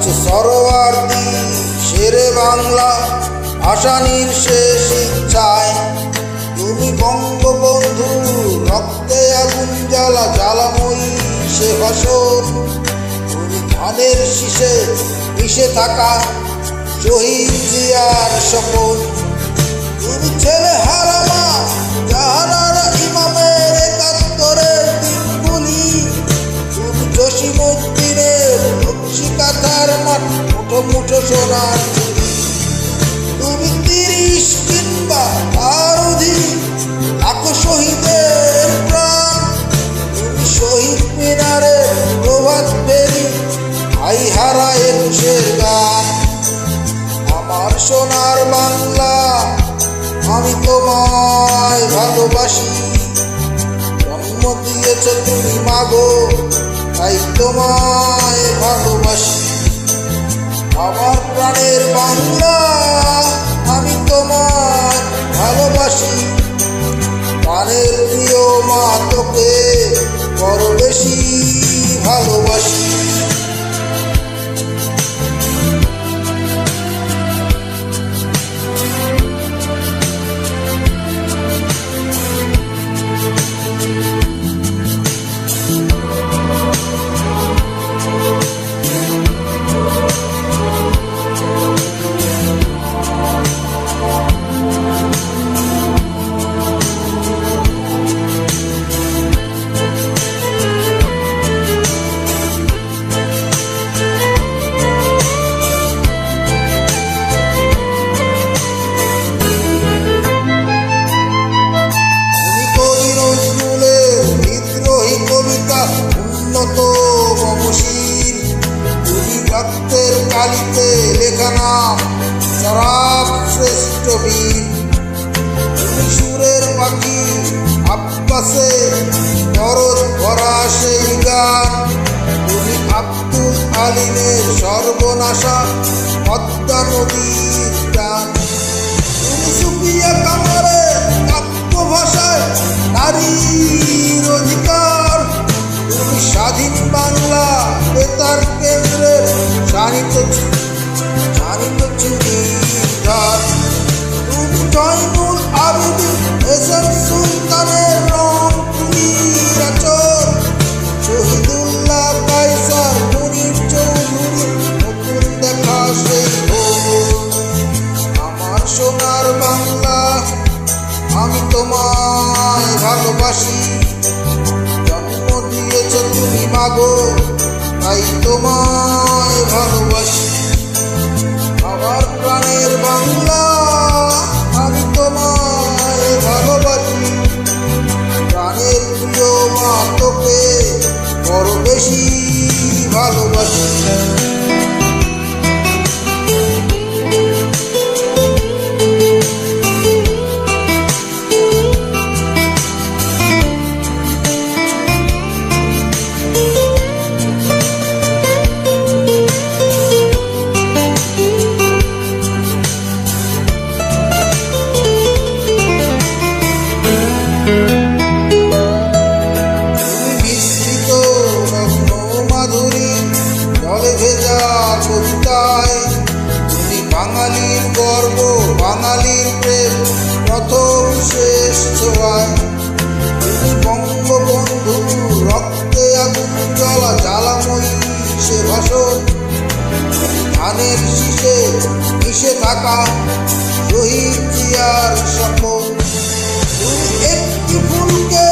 আছে সরোয়ার্দি শেরে বাংলা ভাষা নির্শেষ ইচ্ছায়। তুমি বঙ্গবন্ধু, রক্তে আগুন জ্বালা, জ্বালাময়ী সে ভাষণ তুমি ধানের শীষে মিশে থাকা শহীদ জিয়ার স্বপন তুমি ছেলে হারামা সোনার চুরি তুমি তিরিশ কিংবা তার অধিক শহীদের প্রাণ তুমি শহীদ মিনারের প্রভাত ফেরি আই হারা একুশের গান আমার সোনার বাংলা আমি তোমায় ভালোবাসি জন্ম দিয়েছ তুমি মাগো তাই তোমায় ভালোবাসি আমার প্রাণের বাংলা আমি তোমার ভালোবাসি। প্রাণের প্রিয় মা তোকে বড় বেশি ভালোবাসি। রক্তের কালিতে লেখা নাম, শরাব শ্রেষ্ঠ বীর। সুরের পাখি আব্বাসে দরদ ভরা সেই গান। তুমি আব্দুল আলিমের সর্বনাশা পদ্মা নদীর গান তুমি সুফিয়া কামারের কাব্য ভাষায় নারীর শানিত চুরিদার তুমি নতুন দেখা আমার সোনার বাংলা, আমি তোমায় ভালোবাসি। জন্ম দিয়েছ তুমি মাগো, তাই তোমায় ভালোবাসি তুমি বাঙালির গর্ব, বাঙালির প্রেম, প্রথম শেষ ছোঁয়ায়। বঙ্গবন্ধু রক্তে আগুন জ্বলা, জ্বালাময়ী সে ভাষণ। ধানের শীষে মিশে থাকা শহীদ জিয়ার স্বপন। একটি ফুলকে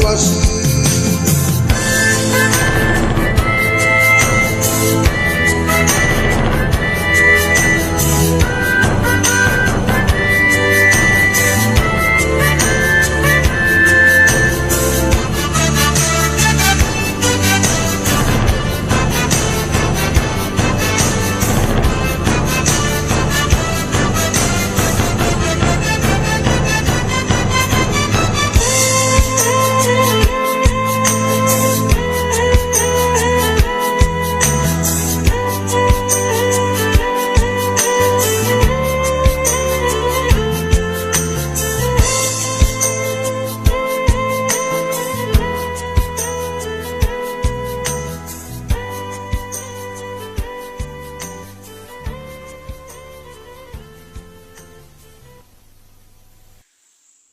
so